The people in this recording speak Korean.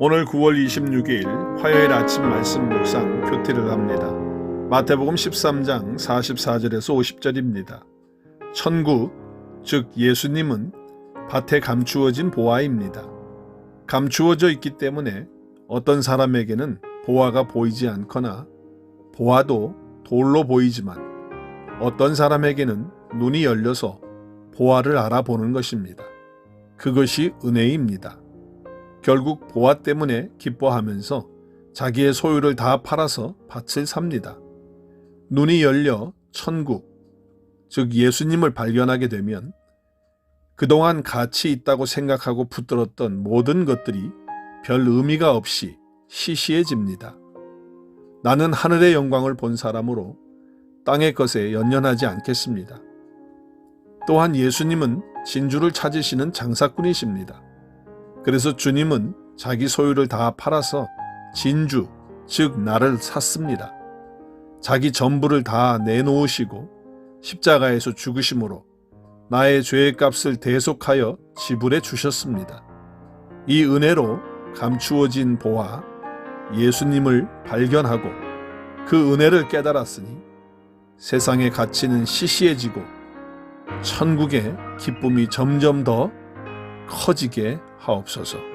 오늘 9월 26일 화요일 아침 말씀 묵상 표티를 합니다. 마태복음 13장 44절에서 50절입니다. 천국, 즉 예수님은 밭에 감추어진 보화입니다. 감추어져 있기 때문에 어떤 사람에게는 보화가 보이지 않거나 보화도 돌로 보이지만 어떤 사람에게는 눈이 열려서 보화를 알아보는 것입니다. 그것이 은혜입니다. 결국 보화 때문에 기뻐하면서 자기의 소유를 다 팔아서 밭을 삽니다. 눈이 열려 천국, 즉 예수님을 발견하게 되면 그동안 가치 있다고 생각하고 붙들었던 모든 것들이 별 의미가 없이 시시해집니다. 나는 하늘의 영광을 본 사람으로 땅의 것에 연연하지 않겠습니다. 또한 예수님은 진주를 찾으시는 장사꾼이십니다. 그래서 주님은 자기 소유를 다 팔아서 진주, 즉 나를 샀습니다. 자기 전부를 다 내놓으시고 십자가에서 죽으심으로 나의 죄의 값을 대속하여 지불해 주셨습니다. 이 은혜로 감추어진 보화 예수님을 발견하고 그 은혜를 깨달았으니 세상의 가치는 시시해지고 천국의 기쁨이 점점 더 커지게 하옵소서.